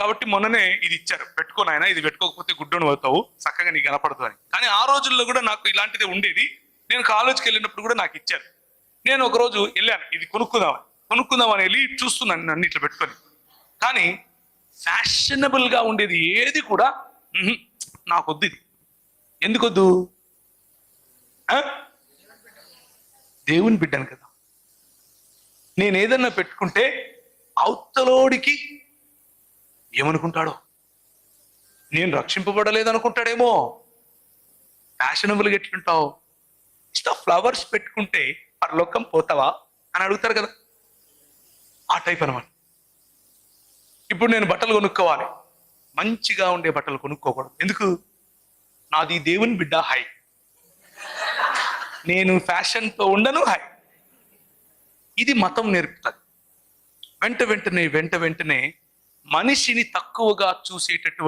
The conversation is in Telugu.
కాబట్టి మొన్ననే ఇది ఇచ్చారు. పెట్టుకో నాయన ఇది పెట్టుకోకపోతే గుడ్డను అవుతావు చక్కగా నీకు కనపడుతుంది కానీ ఆ రోజుల్లో కూడా నాకు ఇలాంటిది ఉండేది. నేను కాలేజ్కి వెళ్ళినప్పుడు కూడా నాకు ఇచ్చారు. నేను ఒక రోజు వెళ్ళాను. ఇది కొనుక్కుందామని కొనుక్కుందామని వెళ్ళి చూస్తున్నాను నన్ను ఇట్లా పెట్టుకొని. కానీ ఫ్యాషనబుల్గా ఉండేది ఏది కూడా నాకు నాకొద్దు ఇది. ఎందుకొద్దు? దేవుని బిడ్డను కదా. నేను ఏదన్నా పెట్టుకుంటే అవతలోడికి ఏమనుకుంటాడో? నేను రక్షింపబడలేదనుకుంటాడేమో. ఫ్యాషనబుల్గా ఎట్లుంటావు? ఇష్ట ఫ్లవర్స్ పెట్టుకుంటే పరలోకం పోతావా? అని అడుగుతారు కదా. ఆ టైప్ అనమాట ఇప్పుడు నేను బట్టలు కొనుక్కోవాలి. మంచిగా ఉండే బట్టలు కొనుక్కోకూడదు. ఎందుకు? నాది దేవుని బిడ్డ హై. నేను ఫ్యాషన్తో ఉండను హై. ఇది మతం నేర్పుతుంది. వెంట వెంటనే వెంట వెంటనే మనిషిని తక్కువగా చూసేటటువంటి